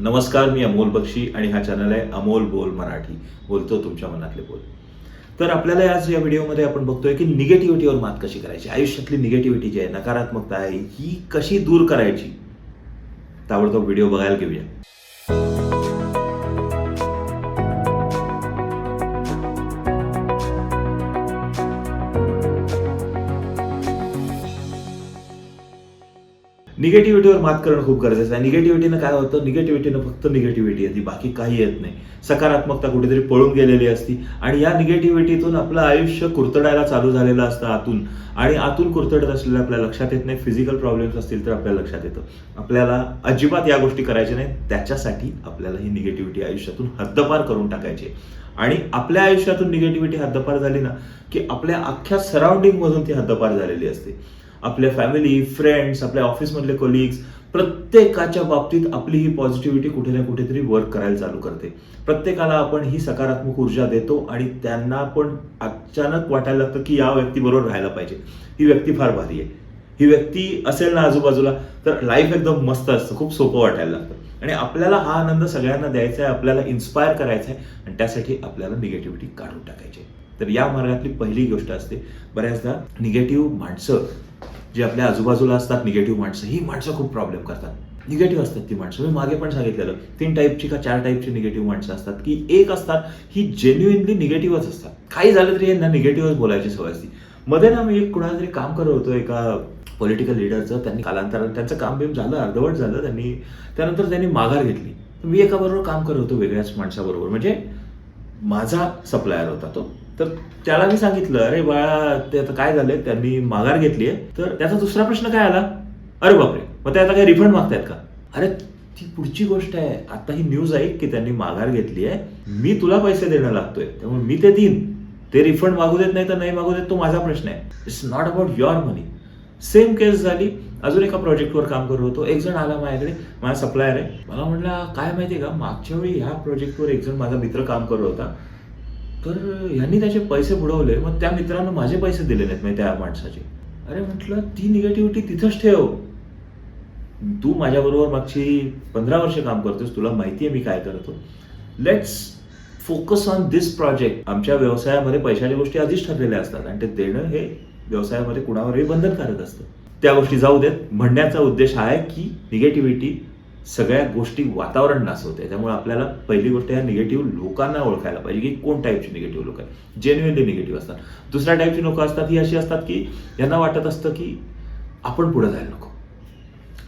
नमस्कार मी अमोल बक्षी आणि हा चॅनल आहे अमोल बोल मराठी. बोलतो तुमच्या मनातले बोल. तर आपल्याला आज या व्हिडिओमध्ये आपण बघतोय की निगेटिव्हिटीवर मात कशी करायची? आयुष्यातली निगेटिव्हिटी जी आहे नकारात्मकता आहे ही कशी दूर करायची? ताबडतोब व्हिडिओ बघायला घेऊया. निगेटिव्हिटीवर मात करणं खूप गरजेचं आहे. निगेटिव्हिटीनं काय होतं? निगेटिव्हिटीनं फक्त निगेटिव्हिटी येते. बाकी काही येत नाही. सकारात्मकता कुठेतरी पळून गेलेली असती. आणि या निगेटिव्हिटीतून आपलं आयुष्य कुरतडायला चालू झालेलं असतं आतून. आणि आतून कुरतडत असलेलं आपल्या लक्षात येत नाही. फिजिकल प्रॉब्लेम्स असतील तर आपल्या लक्षात येतं. आपल्याला अजिबात या गोष्टी करायच्या नाही त्याच्यासाठी आपल्याला ही निगेटिव्हिटी आयुष्यातून हद्दपार करून टाकायची आणि आपल्या आयुष्यातून निगेटिव्हिटी हद्दपार झाली ना की आपल्या अख्ख्या सराउंडिंगमधून ती हद्दपार झालेली असते. आपल्या फॅमिली फ्रेंड्स आपल्या ऑफिसमधले कोलिग्स प्रत्येकाच्या बाबतीत आपली ही पॉझिटिव्हिटी कुठे ना कुठेतरी वर्क करायला चालू करते. प्रत्येकाला आपण ही सकारात्मक ऊर्जा देतो आणि त्यांना पण अचानक वाटायला लागतं की या व्यक्तीबरोबर राहायला पाहिजे. ही व्यक्ती फार भारी आहे. ही व्यक्ती असेल ना आजूबाजूला तर लाईफ एकदम मस्त असतं खूप सोपं वाटायला लागतं. आणि आपल्याला हा आनंद सगळ्यांना द्यायचा आहे आपल्याला इन्स्पायर करायचा आहे आणि त्यासाठी आपल्याला निगेटिव्हिटी काढून टाकायची तर या मार्गातली पहिली गोष्ट असते बऱ्याचदा निगेटिव्ह माणसं जी आपल्या आजूबाजूला असतात निगेटिव्ह माणसं ही माणसं खूप प्रॉब्लेम करतात. निगेटिव्ह असतात ती माणसं. मी मागे पण सांगितलेलं तीन टाईपची का चार टाईपची निगेटिव्ह माणसं असतात. की एक असतात ही जेन्युइनली निगेटिव्हच असतात. काही झालं तरी यांना निगेटिव्हच बोलायची सवय असते. मध्ये ना मी एक कुणाला तरी काम करत होतो एका पॉलिटिकल लिडरचं त्यांनी कालांतरानं त्यांचं काम बिम झालं अर्धवट झालं. त्यांनी त्यानंतर त्यांनी माघार घेतली. मी एका बरोबर काम करत होतो वेगळ्याच माणसाबरोबर. म्हणजे माझा सप्लायर होता तो. तर त्याला मी सांगितलं अरे बाळा ते आता काय झालंय? त्यांनी माघार घेतली आहे तर त्याचा दुसरा प्रश्न काय आला? अरे बापरे मग ते आता काही रिफंड मागतायत का? अरे ती पुढची गोष्ट आहे. आता ही न्यूज आहे की त्यांनी माघार घेतली आहे मी तुला पैसे देणं लागतोय. त्यामुळे मी ते देईन. ते रिफंड मागू देत नाही तर नाही मागू देत तो माझा प्रश्न आहे. It's not about your money same case झाली. अजून एका प्रोजेक्टवर काम करत होतो. एक जण आला माझ्याकडे माझा सप्लायर आहे. मला म्हटलं काय माहितीये का मागच्या वेळी ह्या प्रोजेक्टवर एक जण माझा मित्र काम करत होता. तर यांनी त्याचे पैसे बुडवले मग त्या मित्रानं माझे पैसे दिले नाहीत म्हणजे त्या माणसाचे. अरे म्हटलं ती निगेटिव्हिटी तिथंच ठेव. तू माझ्याबरोबर मागची पंधरा वर्ष काम करतोस तुला माहिती आहे मी काय करतो. Let's focus on this project आमच्या व्यवसायामध्ये पैशाच्या गोष्टी आधीच ठरलेल्या असतात आणि ते देणं हे व्यवसायामध्ये कुणावरही बंधनकारक असतं. त्या गोष्टी जाऊ देत. म्हणण्याचा उद्देश हा आहे की निगेटिव्हिटी सगळ्या गोष्टी वातावरण नासवते. त्यामुळे आपल्याला पहिली गोष्ट या निगेटिव्ह लोकांना ओळखायला पाहिजे की कोण टाईपचे निगेटिव्ह लोक आहेत. जेन्युअनली निगेटिव्ह असतात. दुसऱ्या टाईपची लोक असतात ही अशी असतात की यांना वाटत असतं की आपण पुढे जायला नको.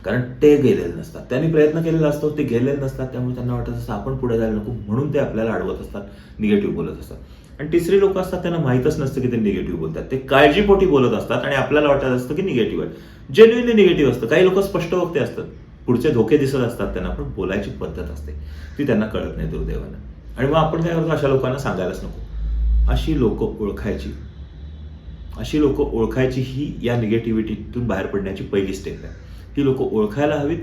कारण ते गेलेले नसतात. त्यांनी प्रयत्न केलेला असतो ते गेलेले नसतात. त्यामुळे त्यांना वाटत असतं आपण पुढे जायला नको म्हणून ते आपल्याला अडवत असतात निगेटिव्ह बोलत असतात. आणि तिसरी लोक असतात त्यांना माहीतच नसतं की ते निगेटिव्ह बोलतात. ते काळजीपोटी बोलत असतात आणि आपल्याला वाटत असतं की निगेटिव्ह आहे जेन्युनली निगेटिव्ह असतं. काही लोक स्पष्ट वक्ते असतात. पुढचे धोके दिसत असतात त्यांना पण बोलायची पद्धत असते. ती त्यांना कळत नाही दुर्दैवानं. आणि मग आपण काय करतो? अशा लोकांना सांगायलाच नको. अशी लोक ओळखायची. अशी लोक ओळखायची ही या निगेटिव्हिटीतून बाहेर पडण्याची पहिली स्टेप आहे. ही लोक ओळखायला हवीत.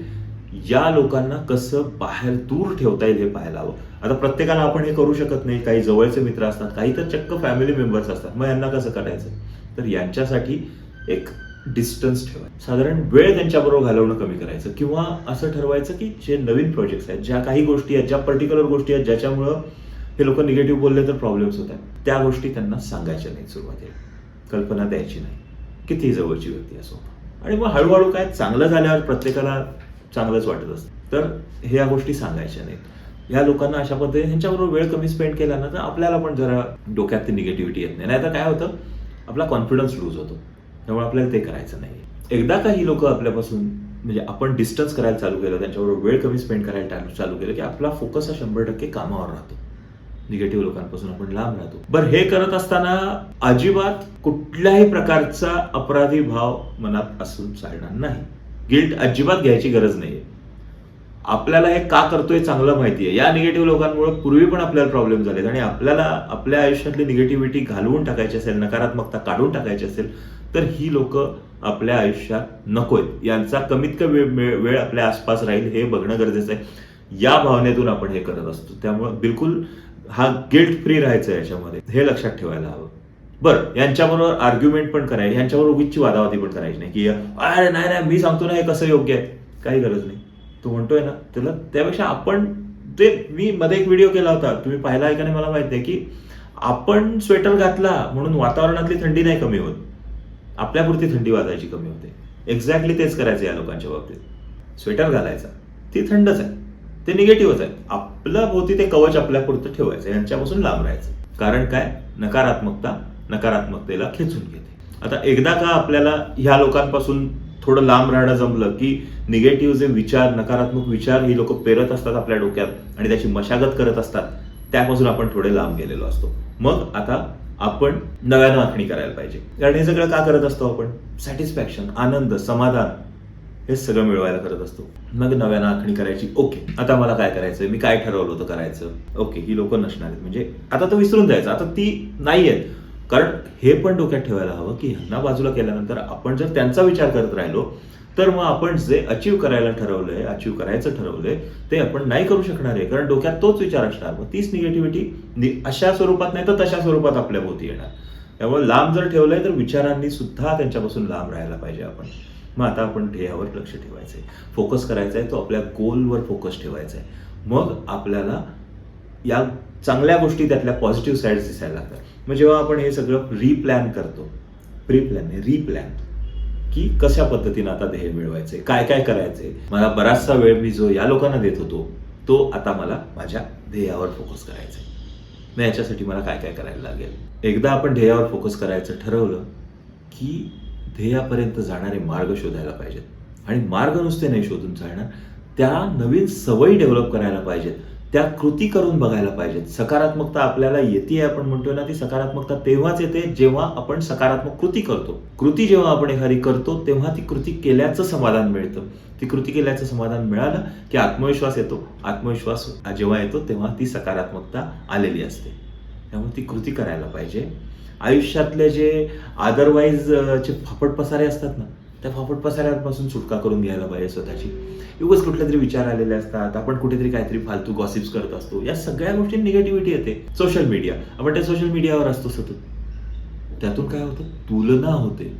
या लोकांना कसं बाहेर दूर ठेवता येईल हे पाहायला हवं. आता प्रत्येकाला आपण हे करू शकत नाही. काही जवळचे मित्र असतात काही तर चक्क फॅमिली मेंबर्स असतात. मग यांना कसं करायचं? तर यांच्यासाठी एक डिस्टन्स ठेवायचं. साधारण वेळ त्यांच्याबरोबर घालवणं कमी करायचं. किंवा असं ठरवायचं की जे नवीन प्रोजेक्ट्स आहेत ज्या काही गोष्टी आहेत ज्या पर्टिक्युलर गोष्टी आहेत ज्याच्यामुळं हे लोक निगेटिव्ह बोलले तर प्रॉब्लेम्स होत आहेत त्या गोष्टी त्यांना सांगायच्या नाहीत सुरुवातीला. कल्पना द्यायची नाही. किती जवळची व्यक्ती असो. आणि मग हळूहळू काय चांगलं झाल्यावर प्रत्येकाला चांगलंच वाटत असतं. तर ह्या गोष्टी सांगायच्या नाहीत. ह्या लोकांना अशा पद्धतीने ह्यांच्याबरोबर वेळ कमी स्पेंड केला ना तर आपल्याला पण जरा डोक्यात ती निगेटिव्हिटी येत नाही. नाहीतर काय होतं? आपला कॉन्फिडन्स लूज होतो. त्यामुळे आपल्याला ते करायचं नाही एकदा का ही लोक आपल्यापासून म्हणजे आपण डिस्टन्स करायला चालू केलं त्यांच्याबरोबर वेळ कमी स्पेंड करायला चालू- केलं की आपला फोकस हा शंभर टक्के कामावर राहतो. निगेटिव्ह लोकांपासून आपण लांब राहतो. बरं हे करत असताना अजिबात कुठल्याही प्रकारचा अपराधी भाव मनात असून चालणार नाही. गिल्ट अजिबात घ्यायची गरज नाहीये. आपल्याला हे का करतोय चांगलं माहिती आहे या निगेटिव्ह लोकांमुळे पूर्वी पण आपल्याला प्रॉब्लेम झालेत आणि आपल्याला आपल्या आयुष्यातली निगेटिव्हिटी घालवून टाकायची असेल नकारात्मकता काढून टाकायची असेल तर ही लोक आपल्या आयुष्यात नकोय यांचा कमीत कमी वेळ वेळ आपल्या आसपास राहील हे बघणं गरजेचं आहे. या भावनेतून आपण हे करत असतो. त्यामुळे बिलकुल हा गिल्ट फ्री राहायचं याच्यामध्ये. हे लक्षात ठेवायला हवं. बरं यांच्याबरोबर आर्ग्युमेंट पण करायची यांच्याबरोबर उगीचची वादावादी पण करायची नाही की अरे नाही नाही मी सांगतो ना हे कसं योग्य आहे. काही गरज नाही. तो म्हणतोय ना त्याला त्यापेक्षा आपण ते मी मध्ये एक व्हिडिओ केला होता. तुम्ही पाहिला आहे का नाही मला माहिती आहे की आपण स्वेटर घातला म्हणून वातावरणातली थंडी नाही कमी होत. आपल्यापुरती थंडी वाजायची कमी होते. एक्झॅक्टली तेच करायचं या लोकांच्या बाबतीत. स्वेटर घालायचा. ती थंडच आहे. ते निगेटिव्हच आहे. आपलं भोवती ते कवच आपल्यापुरतं ठेवायचं. यांच्यापासून लांब राहायचं. कारण काय? नकारात्मकता नकारात्मकतेला खेचून घेते. आता एकदा का आपल्याला ह्या लोकांपासून थोडं लांब राहणं जमलं की निगेटिव्ह जे विचार नकारात्मक विचार ही लोक पेरत असतात आपल्या डोक्यात आणि त्याची मशागत करत असतात त्यापासून आपण थोडे लांब गेलेलो असतो. मग आता आपण नव्यानं आखणी करायला पाहिजे. कारण हे सगळं का करत असतो आपण? सॅटिस्फॅक्शन आनंद समाधान हे सगळं मिळवायला करत असतो. मग नव्यानं आखणी करायची ओके आता मला काय करायचं मी काय ठरवलं होतं करायचं? ओके ही लोक नसणार आहेत. म्हणजे आता तो विसरून जायचं. आता ती नाही आहेत. कारण हे पण डोक्यात ठेवायला हवं की ह्यांना बाजूला केल्यानंतर आपण जर त्यांचा विचार करत राहिलो तर मग आपण जे अचीव करायला ठरवलंय अचीव करायचं ठरवलंय ते आपण नाही करू शकणार आहे. कारण डोक्यात तोच विचार असणार. मग तीच निगेटिव्हिटी अशा स्वरूपात नाही तर तशा स्वरूपात आपल्या भोवती येणार. त्यामुळे लांब जर ठेवलंय तर विचारांनी सुद्धा त्यांच्यापासून लांब राहायला पाहिजे आपण. मग आता आपण ध्येयावर लक्ष ठेवायचंय. फोकस करायचा आहे तो आपल्या गोलवर फोकस ठेवायचा आहे मग आपल्याला या चांगल्या गोष्टी त्यातल्या पॉझिटिव्ह साईड्स दिसायला लागतात. मग जेव्हा आपण हे सगळं रिप्लॅन करतो प्री प्लॅन रिप्लॅन की कशा पद्धतीनं आता ध्येय मिळवायचे काय काय करायचे मला बराचसा वेळ मी जो या लोकांना देत होतो तो आता मला माझ्या ध्येयावर फोकस करायचा आहे मग याच्यासाठी मला काय काय करायला लागेल? एकदा आपण ध्येयावर फोकस करायचं ठरवलं की ध्येयापर्यंत जाणारे मार्ग शोधायला पाहिजेत. आणि मार्ग नुसते नाही शोधून चालणार त्या नवीन सवयी डेव्हलप करायला पाहिजेत. त्या कृती करून बघायला पाहिजेत. सकारात्मकता आपल्याला येते आपण म्हणतोय ना ती सकारात्मकता तेव्हाच येते जेव्हा आपण सकारात्मक कृती करतो. कृती जेव्हा आपण एखादी करतो तेव्हा ती कृती केल्याचं समाधान मिळतं. ती कृती केल्याचं समाधान मिळालं की आत्मविश्वास येतो. आत्मविश्वास जेव्हा येतो तेव्हा ती सकारात्मकता आलेली असते. त्यामुळे ती कृती करायला पाहिजे. आयुष्यातले जे अदरवाईज जे फापट पसारे असतात ना त्या फाफट पसाऱ्यांपासून सुटका करून घ्यायला पाहिजे स्वतःची. उगाच कुठले तरी विचार आलेले असतात आपण कुठेतरी काहीतरी फालतू गॉसिप्स करत असतो. या सगळ्या गोष्टी निगेटिव्हिटी येते. सोशल मीडिया आपण त्या सोशल मीडियावर असतो सतत. त्यातून काय होतं? तुलना होते.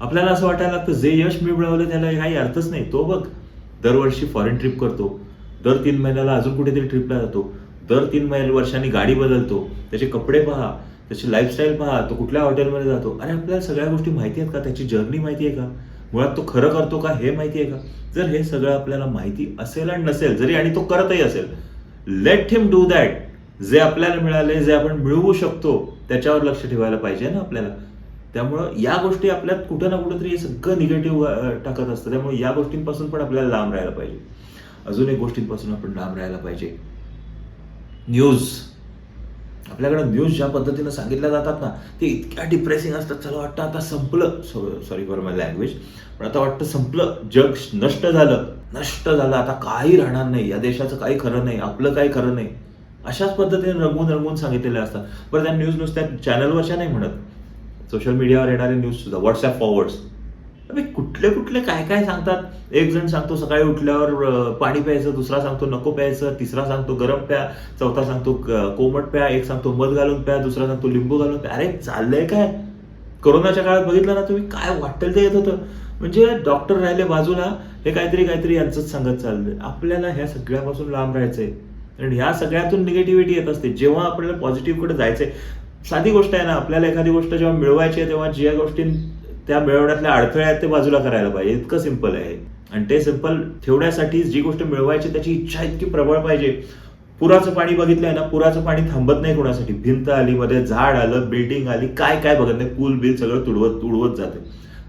आपल्याला असं वाटायला लागतं जे यश मी मिळवलं त्याला काही अर्थच नाही. तो बघ दरवर्षी फॉरेन ट्रिप करतो. दर तीन महिन्याला अजून कुठेतरी ट्रिपला जातो. दर तीन महिने वर्षांनी गाडी बदलतो. त्याचे कपडे पहा. त्याची लाईफस्टाईल पहा तो कुठल्या हॉटेलमध्ये जातो? अरे आपल्याला सगळ्या गोष्टी माहिती आहेत का? त्याची जर्नी माहिती आहे का? मुळात तो खरं करतो का? हे माहिती आहे का? जर हे सगळं आपल्याला माहिती असेल आणि नसेल जरी आणि तो करतही असेल लेट हिम डू दॅट जे आपल्याला मिळाले जे आपण मिळवू शकतो त्याच्यावर लक्ष ठेवायला पाहिजे ना आपल्याला. त्यामुळं या गोष्टी आपल्यात कुठं ना कुठं तरी हे सगळं निगेटिव्ह टाकत असतं. त्यामुळे या गोष्टींपासून पण आपल्याला लांब राहायला पाहिजे. अजून एक गोष्टींपासून आपण लांब राहायला पाहिजे. न्यूज आपल्याकडे न्यूज ज्या पद्धतीनं सांगितल्या जातात ना ते इतक्या डिप्रेसिंग असतात. चला वाटतं आता संपलं. सॉरी फॉर माय लँग्वेज पण आता वाटतं संपलं. जग नष्ट झालं. नष्ट झालं. आता काही राहणार नाही. या देशाचं काही खरं नाही. आपलं काही खरं नाही. अशाच पद्धतीने रंगवून रंगवून सांगितलेले असतात. बरं त्या न्यूज नुसत्या चॅनलवरच्या नाही म्हणत. सोशल मीडियावर येणारे न्यूज सुद्धा. व्हॉट्सअप फॉरवर्ड्स अरे कुठले कुठले काय काय सांगतात? एक जण सांगतो सकाळी उठल्यावर पाणी प्यायचं दुसरा सांगतो नको प्यायचं तिसरा सांगतो गरम प्या चौथा सांगतो कोमट प्या एक सांगतो मध घालून प्या दुसरा सांगतो लिंबू घालून प्या. अरे चाललंय काय? कोरोनाच्या काळात बघितलं ना तुम्ही काय वाटेल ते येत होतं. म्हणजे डॉक्टर राहिले बाजूला हे काहीतरी काहीतरी यांचंच सांगत चाललंय. आपल्याला ह्या सगळ्यापासून लांब राहायचंय. आणि ह्या सगळ्यातून निगेटिव्हिटी येत असते. जेव्हा आपल्याला पॉझिटिव्हकडे जायचंय साधी गोष्ट आहे ना आपल्याला एखादी गोष्ट जेव्हा मिळवायची आहे तेव्हा ज्या गोष्टी त्या मिळवण्यातल्या अडथळे आहेत ते बाजूला करायला पाहिजे. इतकं सिंपल आहे आणि ते सिंपल ठेवण्यासाठी जी गोष्ट मिळवायची त्याची इच्छा इतकी प्रबळ पाहिजे. पुराचं पाणी बघितलंय ना पुराचं पाणी थांबत नाही कोणासाठी. भिंत आली मध्ये झाड आलं बिल्डिंग आली काय काय बघत नाही. पूल बिल सगळं तुडवत तुडवत जाते.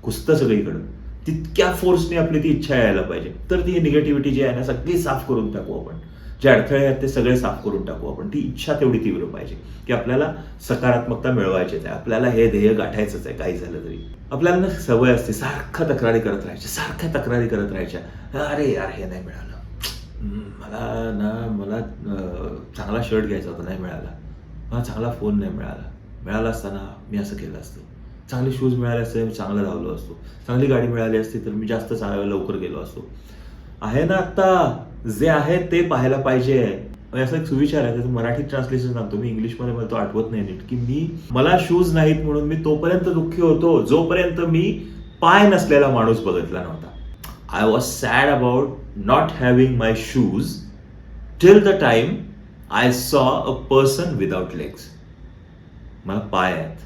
कुसतं सगळीकडं. तितक्या फोर्सने आपली ती इच्छा यायला पाहिजे. तर ती निगेटिव्हिटी जी आहे ना सगळी साफ करून टाकू आपण. जे अडथळे आहेत ते सगळे साफ करून टाकू आपण. ती इच्छा तेवढी तीव्र पाहिजे. की आपल्याला सकारात्मकता मिळवायचीच आहे. आपल्याला हे ध्येय गाठायचंच आहे. काही झालं तरी. आपल्याला सवय असते सारखं तक्रारी करत राहायच्या सारख्या तक्रारी करत राहायच्या. अरे यार हे नाही मिळालं. मला ना मला चांगला शर्ट घ्यायचा होता नाही मिळाला. मला चांगला फोन नाही मिळाला. मिळाला असताना मी असं केलं असतं. चांगले शूज मिळाले असते मी चांगलं धावलो असतो. चांगली गाडी मिळाली असती तर मी जास्त चांगल्या लवकर गेलो असतो. आहे ना आत्ता? जे आहे ते पाहायला पाहिजे. म्हणजे असा एक सुविचार आहे त्याचं मराठी ट्रान्सलेशन सांगतो मी इंग्लिशमध्ये मला तो आठवत नाही नीट की मी मला शूज नाहीत म्हणून मी तोपर्यंत दुःखी होतो जोपर्यंत मी पाय नसलेला माणूस बघितला नव्हता. I was sad about not having my shoes till the time I saw a person without legs मला पाय आहेत.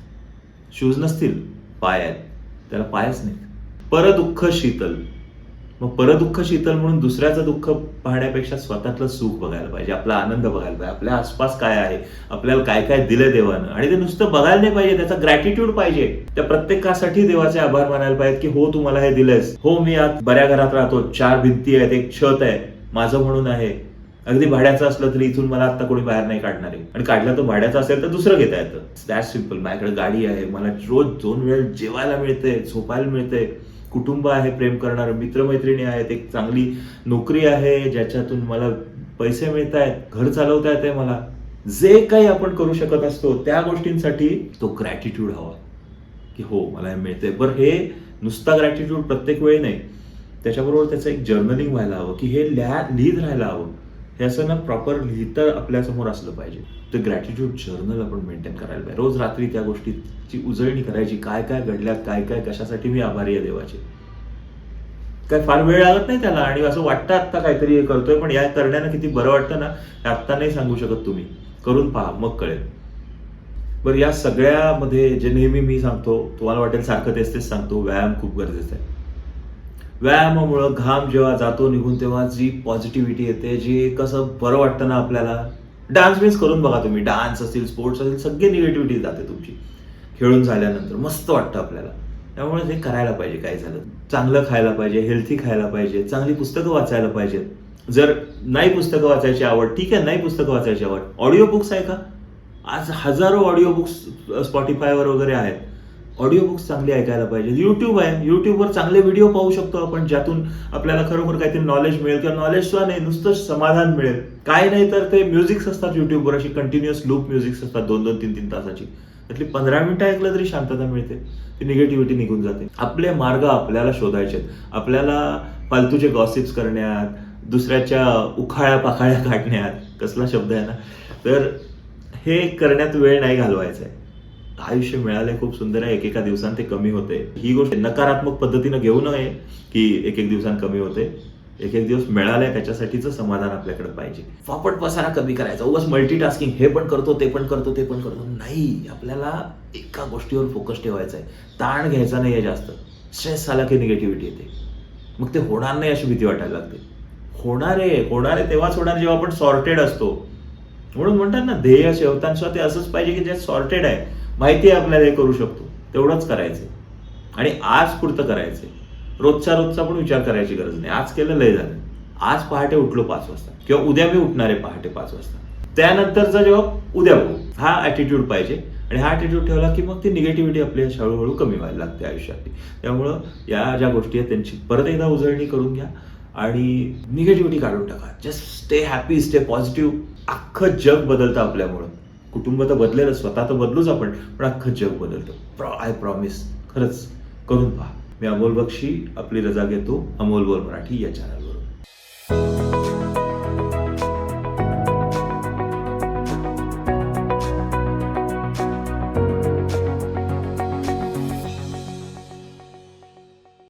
शूज नसतील पाय आहेत. त्याला पायच नाहीत. परदुःख शीतल. मग परदुःख शीतल म्हणून दुसऱ्याचं दुःख पाहण्यापेक्षा स्वतःतलं सुख बघायला पाहिजे आपला आनंद बघायला पाहिजे आपल्या आसपास काय आहे आपल्याला काय काय दिलं देवानं. आणि ते नुसतं बघायला नाही पाहिजे त्याचा ग्रॅटिट्यूड पाहिजे. त्या प्रत्येकासाठी देवाचे आभार मानायला पाहिजे की हो तू मला हे दिलंयस. हो मी आज बऱ्या घरात राहतो चार भिंती आहेत एक छत आहे माझं म्हणून आहे. अगदी भाड्याचं असलं तरी इथून मला आता कोणी बाहेर नाही काढणार आहे. आणि काढला तो भाड्याचा असेल तर दुसरं घेता येतं. दॅट सिंपल माझ्याकडे गाडी आहे मला रोज दोन वेळ जेवायला मिळते झोपायला मिळते कुटुंब आहे प्रेम करणारं मित्रमैत्रिणी आहेत एक चांगली नोकरी आहे ज्याच्यातून मला पैसे मिळत आहेत घर चालवता येते मला. जे काही आपण करू शकत असतो त्या गोष्टींसाठी तो ग्रॅटिट्यूड हवा. की हो मला हे मिळते बरं हे नुसता ग्रॅटिट्यूड प्रत्येक वेळी नाही. त्याच्याबरोबर त्याचं एक जर्नलिंग व्हायला हवं की हे लिहा लिहित राहायला हवं. हे असं ना प्रॉपर लिहितं आपल्यासमोर असलं पाहिजे. ते ग्रॅटिट्यूड जर्नल आपण मेंटेन करायला पाहिजे. रोज रात्री त्या गोष्टीची उजळणी करायची. काय काय घडल्यात काय काय कशासाठी मी आभारी आहे देवाचे. काय फार वेळ लागत नाही त्याला आणि असं वाटतं आत्ता काहीतरी करतोय पण या करण्यानं किती बरं वाटतं ना हे आत्ता नाही सांगू शकत तुम्ही. करून पहा मग कळेल. बरं या सगळ्यामध्ये जे नेहमी मी सांगतो तुम्हाला वाटेल सारखं तेच तेच सांगतो व्यायाम खूप गरजेचा आहे. व्यायामामुळं घाम जेव्हा जातो निघून तेव्हा जी पॉझिटिव्हिटी येते जी कसं बरं वाटतं ना आपल्याला डान्स बिन्स करून बघा तुम्ही. डान्स असतील स्पोर्ट्स असतील सगळी निगेटिव्हिटी जाते तुमची. खेळून झाल्यानंतर मस्त वाटतं आपल्याला. त्यामुळे ते करायला पाहिजे काय झालं. चांगलं खायला पाहिजे हेल्थी खायला पाहिजे चांगली पुस्तकं वाचायला पाहिजेत जर नाही पुस्तकं वाचायची आवड ठीक आहे नाही पुस्तकं वाचायची आवड. ऑडिओ बुक्स आहे का? आज हजारो ऑडिओ बुक्स स्पॉटीफायवर वगैरे आहेत. ऑडिओ बुक्स चांगले ऐकायला पाहिजे युट्यूब आहे. युट्यूबवर चांगले व्हिडिओ पाहू शकतो आपण ज्यातून आपल्याला खरोखर काहीतरी नॉलेज मिळेल किंवा नॉलेज सुद्धा नाही नुसतं समाधान मिळेल. काय नाही तर ते म्युझिक्स असतात युट्यूबवर अशी कंटिन्युअस लूप म्युझिक्स असतात दोन दोन तीन तीन तासाची. त्यातली पंधरा मिनिटं ऐकलं तरी शांतता मिळते. ती निगेटिव्हिटी निघून जाते. आपले मार्ग आपल्याला शोधायचे आपल्याला फालतूचे गॉसिप्स करण्यात दुसऱ्याच्या उखाळ्या पाखाळ्या काढण्यात कसला शब्द आहे ना? तर हे करण्यात वेळ नाही घालवायचा आहे. आयुष्य मिळाले खूप सुंदर आहे. एकेका दिवसांत ते कमी होते. ही गोष्ट नकारात्मक पद्धतीनं घेऊ नये की एक एक दिवसांत कमी होते. एक एक दिवस मिळाले त्याच्यासाठीच समाधान आपल्याकडे पाहिजे. फापट पसारा कमी करायचा. उगाच मल्टीटास्किंग हे पण करतो ते पण करतो ते पण करतो. नाही आपल्याला एका गोष्टीवर फोकस ठेवायचा आहे ताण घ्यायचा नाही आहे जास्त. स्ट्रेस झाला की निगेटिव्हिटी येते. मग ते होणार नाही अशी भीती वाटायला लागते. होणार आहे होणार आहे तेव्हाच होणार जेव्हा आपण सॉर्टेड असतो. म्हणून म्हणतात ना ध्येय शेवतांसह ते असंच पाहिजे की जे सॉर्टेड आहे. माहिती आहे आपल्याला हे करू शकतो. तेवढंच करायचं. आणि आज पुरतं करायचंय रोजच्या रोजचा पण विचार करायची गरज नाही. आज केलं लय झालं. आज पहाटे उठलो पाच वाजता. किंवा उद्या मी उठणार आहे पहाटे पाच वाजता. त्यानंतरचा जेव्हा उद्या बघू. हा ॲटिट्यूड पाहिजे. आणि हा ॲटिट्यूड ठेवला की मग ती निगेटिव्हिटी आपली हळूहळू कमी व्हायला लागते आयुष्यात त्यामुळं या ज्या गोष्टी आहेत त्यांची परत एकदा उजळणी करून घ्या. आणि निगेटिव्हिटी काढून टाका. Just stay happy stay positive अख्खं जग बदलतं आपल्यामुळं. कुटुंब तर बदलेल स्वतः तर बदलूच आपण पण अख्खं जग बदलतं. प्रॉ आय प्रॉमिस खरंच करून पहा. मी अमोल बक्षी आपली रजा घेतो. अमोल बोल मराठी या चॅनलवरून